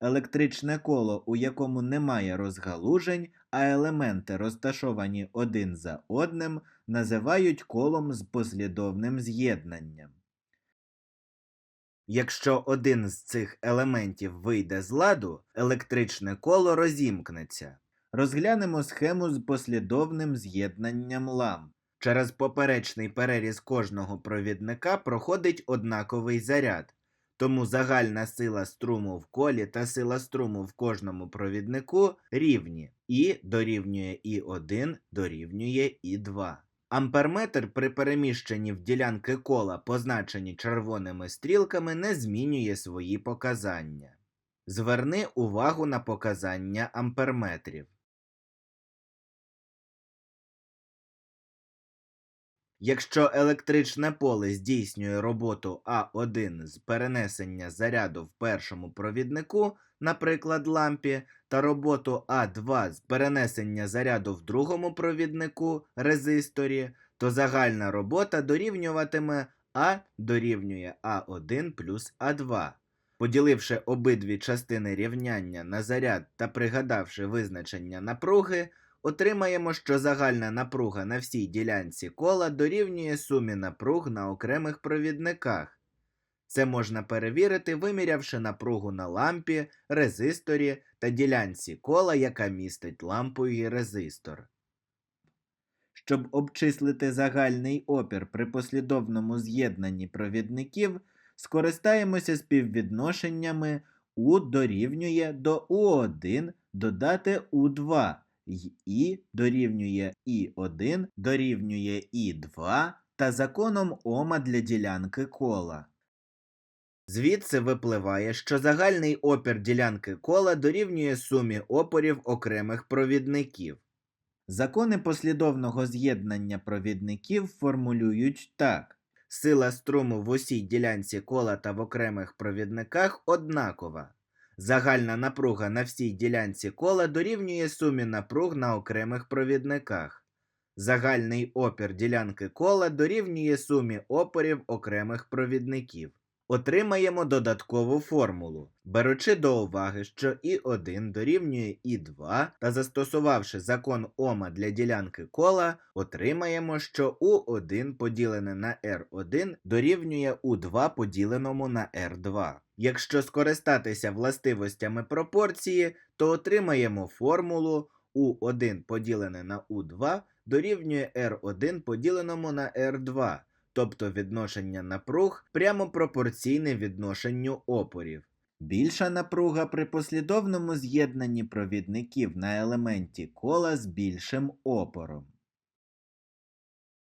Електричне коло, у якому немає розгалужень, а елементи розташовані один за одним, називають колом з послідовним з'єднанням. Якщо один з цих елементів вийде з ладу, електричне коло розімкнеться. Розглянемо схему з послідовним з'єднанням ламп. Через поперечний переріз кожного провідника проходить однаковий заряд, тому загальна сила струму в колі та сила струму в кожному провіднику рівні. І дорівнює І1 дорівнює І2. Амперметр при переміщенні в ділянки кола, позначені червоними стрілками, не змінює свої показання. Зверни увагу на показання амперметрів. Якщо електричне поле здійснює роботу А1 з перенесення заряду в першому провіднику, наприклад, лампі, та роботу А2 з перенесення заряду в другому провіднику резисторі, то загальна робота дорівнюватиме А дорівнює А1 плюс А2. Поділивши обидві частини рівняння на заряд та пригадавши визначення напруги, отримаємо, що загальна напруга на всій ділянці кола дорівнює сумі напруг на окремих провідниках. Це можна перевірити, вимірявши напругу на лампі, резисторі та ділянці кола, яка містить лампу і резистор. Щоб обчислити загальний опір при послідовному з'єднанні провідників, скористаємося співвідношеннями У дорівнює до У1 додати У2 й І дорівнює І1 дорівнює І2 та законом Ома для ділянки кола. Звідси випливає, що загальний опір ділянки кола дорівнює сумі опорів окремих провідників. Закони послідовного з'єднання провідників формулюють так. Сила струму в усій ділянці кола та в окремих провідниках однакова. Загальна напруга на всій ділянці кола дорівнює сумі напруг на окремих провідниках. Загальний опір ділянки кола дорівнює сумі опорів окремих провідників. Отримаємо додаткову формулу, беручи до уваги, що І1 дорівнює І2 та застосувавши закон Ома для ділянки кола, отримаємо, що У1 поділене на R1 дорівнює У2 поділеному на R2. Якщо скористатися властивостями пропорції, то отримаємо формулу У1 поділене на У2 дорівнює R1 поділеному на R2 тобто відношення напруг прямо пропорційне відношенню опорів. Більша напруга при послідовному з'єднанні провідників на елементі кола з більшим опором.